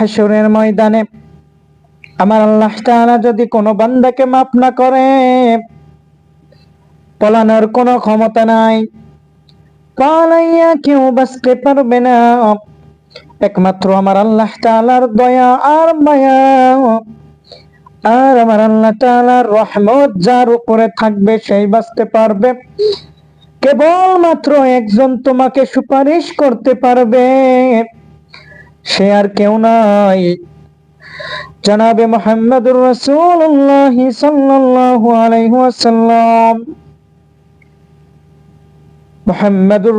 হাসরের ময়দানে। আমার আল্লাহ তাআলা যদি কোনো বান্দাকে মাফ না করে, পলানোর কোনো ক্ষমতা নাই। পালাইয়া কেউ বাঁচতে পারবে না। একমাত্র আমার আল্লাহ তাআলার দয়া আর মায়া। আর আমার আল্লাহ তাআলার রহমত যার উপরে থাকবে, সেই বাঁচতে পারবে। কেবলমাত্র একজন তোমাকে সুপারিশ করতে পারবে। সে আর কেউ নাই। জনাবে মোহাম্মদুর রাসূলুল্লাহ সাল্লাল্লাহু আলাইহি ওয়াসাল্লাম। মোহাম্মদুর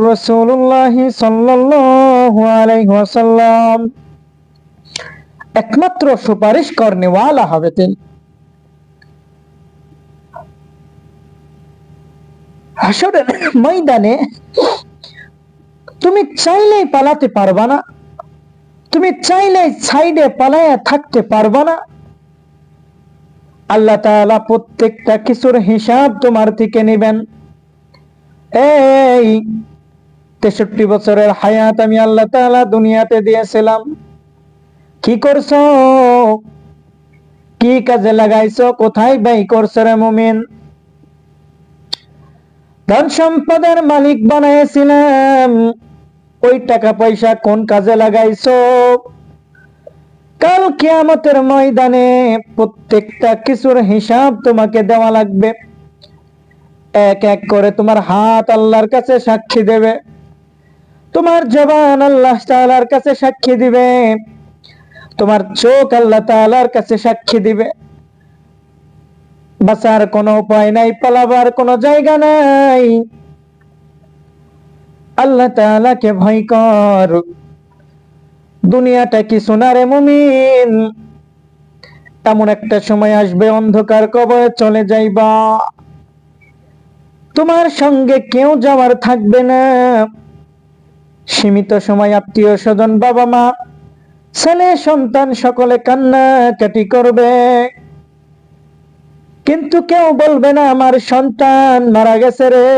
ওয়াসাল্লাম। একমাত্র সুপারিশ করনেওয়ালা হবে তিনি। ময়দানে তুমি চাইলেই পালাতে পারবা না। তুমি চাইলেই সাইডে পালায়া থাকতে পারবা না। আল্লাহ তাআলা প্রত্যেকটা কিছুর হিসাব তোমার থেকে নেবেন। এই তেষট্টি বছরের হায়াত আমি আল্লাহ তাআলা দুনিয়াতে দিয়েছিলাম। কি করছ? কি কাজে লাগাইছো? কোথায় ব্যয় করছ রে মুমিন? ধন সম্পদের মালিক বানাইছিলাম। ওই টাকা পয়সা কোন কাজে লাগাইছো? কাল কিয়ামতের ময়দানে প্রত্যেকটা কিছুর হিসাব তোমাকে দেওয়া লাগবে। এক এক করে তোমার হাত আল্লাহর কাছে সাক্ষী দেবে। তোমার জবান আল্লাহ তাআলার কাছে সাক্ষী দিবে। তোমার চোখ আল্লাহ তাআলার কাছে সাক্ষী দিবে। বাঁচার কোনো উপায় নাই, পালাবার কোনো জায়গা নাই। আল্লাহ তাআলাকে ভয় কর। দুনিয়াটা কি সোনারে মুমিন? এমন একটা সময় আসবে, অন্ধকার কবরে চলে যাইবা। তোমার সঙ্গে কেউ যাওয়ার থাকবে না। সীমিত সময় আত্মীয় স্বজন, বাবা মা, ছেলে, সন্তান সকলে কান্না কাটি করবে। কিন্তু কেউ বলবে না, আমার সন্তান মারা গেছে রে।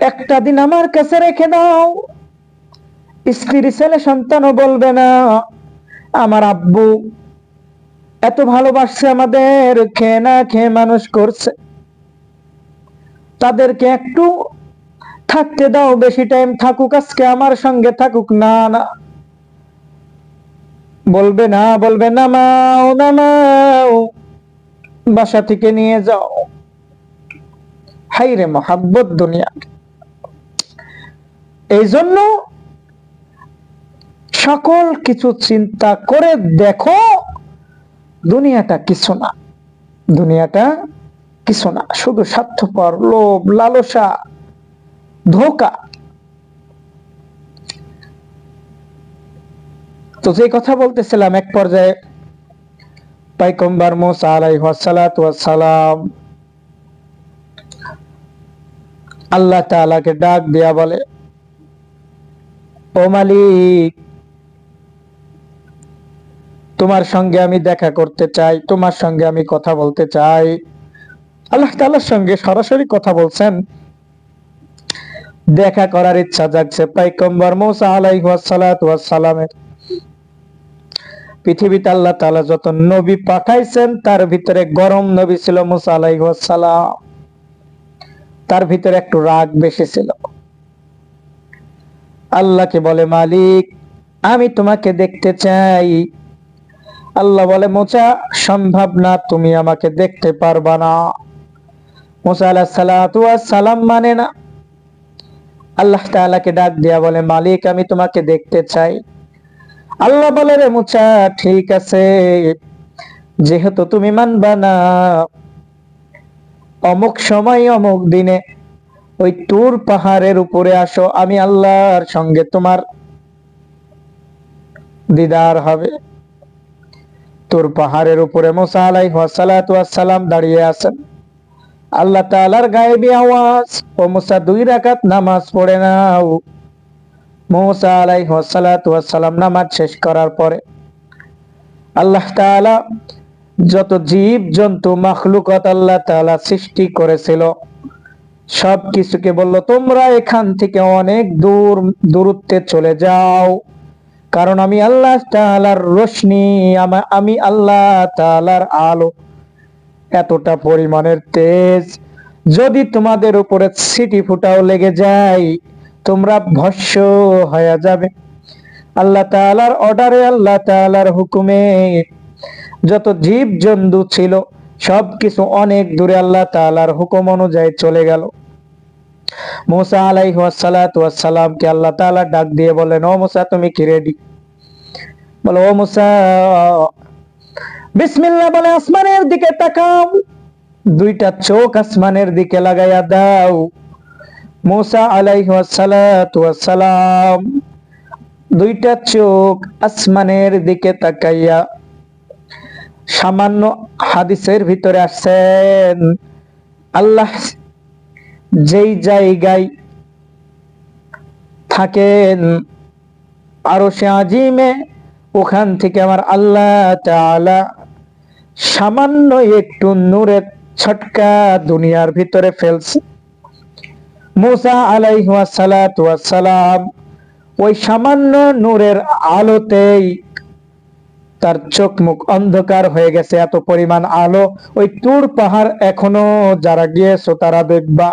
একটা দিন আমার কাছে রেখে দাও। স্ত্রী ছেলে সন্তানও বলবে না, আমার আব্বু এত ভালোবাসছে আমাদের, খেয়ে না খেয়ে মানুষ করছে। তাদেরকে একটু থাকতে দাও, বেশি টাইম থাকুক, আজকে আমার সঙ্গে থাকুক। না না। বলবে না বলবে না মাও না মাও বাসা থেকে নিয়ে যাও। হাই রে মহাব্বত দুনিয়া এই জন্য সকল কিছু চিন্তা করে দেখো, দুনিয়াটা কিছু না। দুনিয়াটা কিছু না। শুধু স্বার্থপর, লোভ, লালসা, ধোকা। তো যে কথা বলতেছিলাম এক পর্যায়ে পাইকম্বার মোসা সালাম আল্লাহ তাআলাকে ডাক দিয়া বলে ও মালিক, তোমার সঙ্গে আমি দেখা করতে চাই, তোমার সঙ্গে আমি কথা বলতে চাই। আল্লাহ তাআলার সঙ্গে সরাসরি কথা বলছেন। দেখা করার ইচ্ছা জাগছে। পাইকম্বর মৌসা আলাইহালামের পৃথিবীতে আল্লাহ তাআলা যত নবী পাঠাইছেন, তার ভিতরে গরম নবী ছিল মুসা আলাইহালাম তার ভিতরে একটু রাগ বেশি ছিল। আল্লাহকে বলে, মালিক, আমি তোমাকে দেখতে চাই। আল্লাহ বলে, মোচা, সম্ভব না, তুমি আমাকে দেখতে পারবা না। মোসা আলাহ সালাম মানে না। আল্লাহ ডাক দিয়া বলে, মালিক, আমি তোমাকে দেখতে চাই। আল্লাহ বলে, রে মুচা, ঠিক আছে। যেহেতু তুমি মানবা না, অমুক সময়, অমুক দিনে ওই তোর পাহাড়ের উপরে আসো, আমি আল্লাহর সঙ্গে তোমার দিদার হবে। তুর পাহাড়ের উপরে মোসা আলাই সালাম দাঁড়িয়ে আছেন। আল্লাহ তাআলার গায়েবী আওয়াজ, ও মুসা দুই রাকাত নামাজ পড়ে নাও। মুসা আলাইহি সালাতু সালাম নামাজ শেষ করার পরে আল্লাহ তাআলা যত জীব জন্তু মাখলুকাত আল্লাহ তাআলা সৃষ্টি করেছিল সব কিছুকে বলল, তোমরা এখান থেকে অনেক দূর, দূরত্বে চলে যাও। কারণ আমি আল্লাহ তাআলার রোশনি, আমা- আল্লাহ তাআলার আলো। এতটা পরিমাণের তেজ। যদি তোমাদের উপরে সিটি ফুটাও লেগে যায়, তোমরা ভস্য হয়ে যাবে। আল্লাহ তাআলার অর্ডারে আল্লাহ তাআলার হুকুমে যত জীব জন্তু ছিল সব কিছু অনেক দূরে আল্লাহ তাআলার হুকুম অনুযায়ী চলে গেল। মুসা আলাইহি সালামকে আল্লাহ তাআলা ডাক দিয়ে বলেন ও মুসা, তুমি কি রেডি বলো, ও মুসা, বিসমিল্লাহ বলে, আসমানের দিকে তাকাও। দুইটা চোখ আসমানের দিকে লাগাইয়া দাও। মুসা আলাইহি সালাম দুইটা চোখ আসমানের দিকে তাকাইয়া সামান্য হাদিসের ভিতরে আসছেন, আল্লাহ যেই জায়গায় থাকেন, আরও সে আজিমে, ওখান থেকে আমার আল্লাহ সামান্য একটু নূরের ছটকা দুনিয়ার ভিতরে ফেলছে। মুসা আলাইহি সালাতু সালাম ওই সামান্য নূরের আলোতেই তার চোখ মুখ অন্ধকার হয়ে গেছে, এত পরিমাণ আলো। ওই টুর পাহাড় এখনও যারা গিয়েছো তারা দেখবা।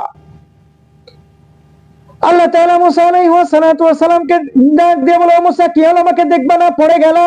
আল্লাহ তাআলা মুসা আলাই সালাতু সালামকে ডাক দিয়ে বলে মুসা, কি হলো? আমাকে দেখবা না? পড়ে গেল?